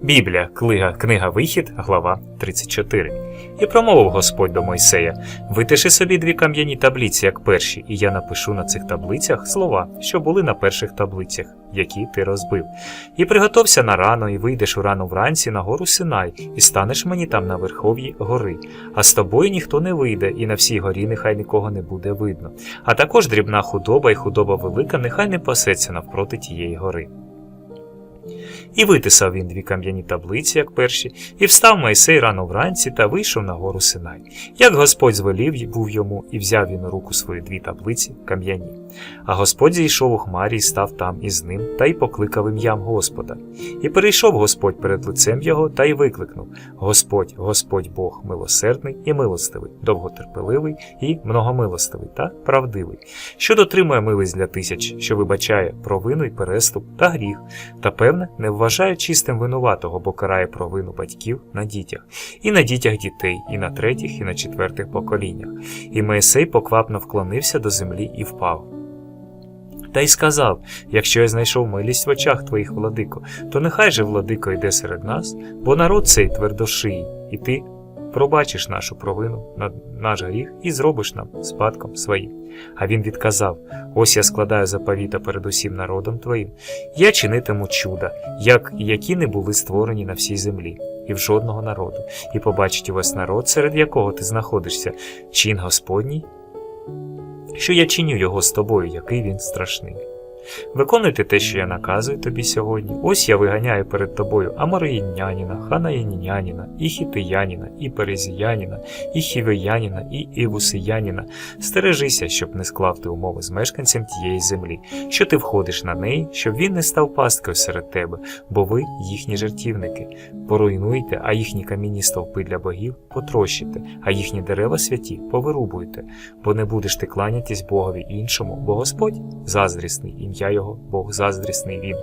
Біблія, книга, книга Вихід, глава 34. І промовив Господь до Мойсея: Витиши собі дві кам'яні таблиці, як перші, і я напишу на цих таблицях слова, що були на перших таблицях, які ти розбив. І приготовся на рано, і вийдеш урано вранці на гору Синай, і станеш мені там на верхов'ї гори. А з тобою ніхто не вийде, і на всій горі нехай нікого не буде видно. А також дрібна худоба і худоба велика, нехай не пасеться навпроти тієї гори. І витисав він дві кам'яні таблиці, як перші, і встав Мойсей рано вранці та вийшов на гору Синай. Як Господь звелів був йому, і взяв він у руку свої дві таблиці кам'яні. А Господь зійшов у хмарі і став там із ним, та й покликав ім'ям Господа. І перейшов Господь перед лицем його, та й викликнув: Господь, Господь Бог милосердний і милостивий, довготерпеливий і многомилостивий та правдивий, що дотримує милість для тисяч, що вибачає провину й переступ та гріх, та певне не вважає чистим винуватого, бо карає провину батьків на дітях, і на дітях дітей, і на третіх, і на четвертих поколіннях. І Моїсей поквапно вклонився до землі і впав. Та й сказав: якщо я знайшов милість в очах твоїх, владико, то нехай же владико йде серед нас, бо народ цей твердошиї, і ти пробачиш нашу провину, наш гріх і зробиш нам спадком своїм. А він відказав: Ось я складаю заповіта перед усім народом твоїм, я чинитиму чуда, як які не були створені на всій землі, і в жодного народу, і побачить увесь народ, серед якого ти знаходишся, чин Господній, що я чиню його з тобою, який він страшний. Виконуйте те, що я наказую тобі сьогодні. Ось я виганяю перед тобою Амароїняніна, Ханаянінянина, і Хітиянина, і Перезіянина, і Хівеянина, і Івусиянина. Стережися, щоб не склав ти умови з мешканцем тієї землі, що ти входиш на неї, щоб він не став пасткою серед тебе, бо ви їхні жертівники. Поруйнуйте, а їхні камінні стовпи для богів потрощите, а їхні дерева святі повирубуйте, бо не будеш ти кланятись Богові іншому, бо Господь заздрісний, ім'я його Бог заздрісний він.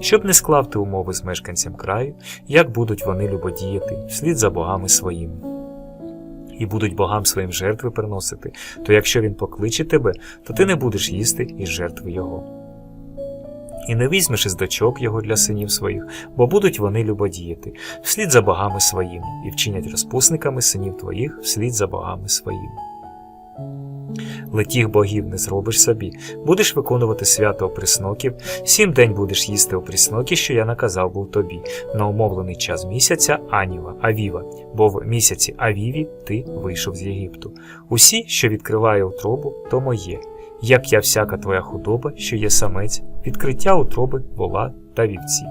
Щоб не склав ти умови з мешканцям краю, як будуть вони любодіяти вслід за богами своїми. І будуть богам своїм жертви приносити, то якщо він покличе тебе, то ти не будеш їсти із жертви його. І не візьмеш із дочок його для синів своїх, бо будуть вони любодіяти, вслід за богами своїми, і вчинять розпусниками синів твоїх вслід за богами своїми. Летіх богів не зробиш собі, будеш виконувати свято оприсноків, сім день будеш їсти опрісноки, що я наказав був тобі, на умовлений час місяця Аніва, Авіва, бо в місяці Авіві ти вийшов з Єгипту. Усі, що відкриває утробу, то моє, як я всяка твоя худоба, що є самець, відкриття утроби вола та вівці,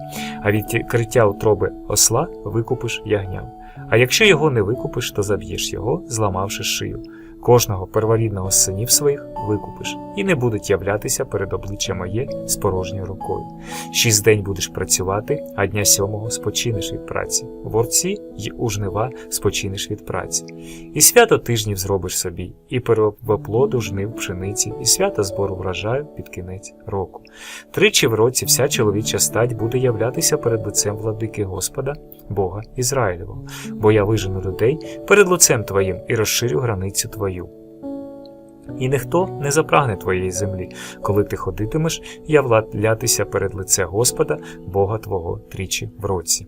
а відкриття утроби осла викупиш ягням. А якщо його не викупиш, то заб'єш його, зламавши шию. Кожного перворідного з синів своїх викупиш, і не будуть являтися перед обличчя моє з порожньою рукою. Шість день будеш працювати, а дня сьомого спочинеш від праці. В орці й у жнива спочинеш від праці. І свято тижнів зробиш собі, і первоплоду жнив пшениці, і свято збору врожаю під кінець року. Тричі в році вся чоловіча стать буде являтися перед лицем владики Господа, Бога Ізраїлевого, бо я вижену людей перед лицем твоїм і розширю границю твою. І ніхто не запрагне твоєї землі, коли ти ходитимеш являтися перед лице Господа, Бога Твого тричі в році.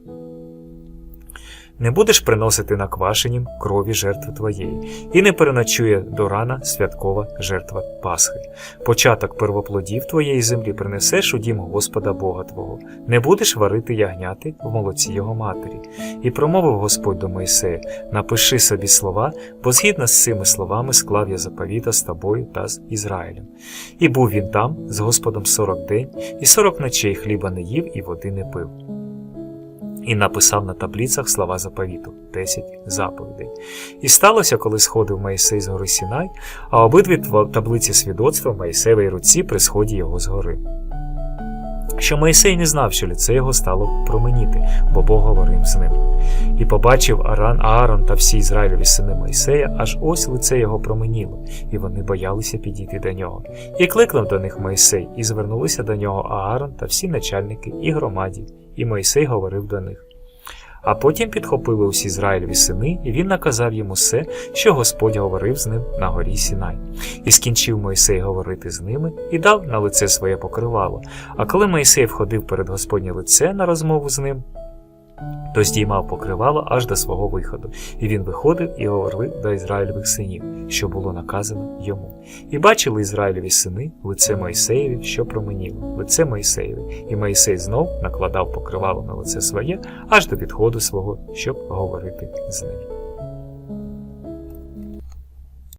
Не будеш приносити на квашенім крові жертви твоєї, і не переночує до рана святкова жертва Пасхи. Початок первоплодів твоєї землі принесеш у дім Господа Бога Твого. Не будеш варити ягняти в молоці його матері. І промовив Господь до Моїсея: Напиши собі слова, бо згідно з цими словами склав я заповіта з тобою та з Ізраїлем. І був він там з Господом сорок день, і сорок ночей хліба не їв і води не пив і написав на таблицях слова заповіту десять заповідей. І сталося, коли сходив Моїсей з гори Сінай, а обидві таблиці свідоцтва в Моїсеєвій руці при сході його з гори. Що Моїсей не знав, що ліце його стало променіти, бо Бог говорив з ним. І побачив Аран, Аарон та всі Ізраїлеві сини Моїсея, аж ось лице його променіло, і вони боялися підійти до нього. І кликнув до них Моїсей, і звернулися до нього Аарон та всі начальники і громаді, і Моїсей говорив до них. А потім підхопили усі Ізраїлеві сини, і він наказав йому все, що Господь говорив з ним на горі Сінай. І скінчив Моїсей говорити з ними, і дав на лице своє покривало. А коли Моїсей входив перед Господнє лице на розмову з ним, то здіймав покривало аж до свого виходу, і він виходив і говорив до Ізраїльових синів, що було наказано йому. І бачили Ізраїлеві сини лице Моїсеєві, що променіло, лице Моїсеєві, і Моїсей знов накладав покривало на лице своє аж до відходу свого, щоб говорити з ним.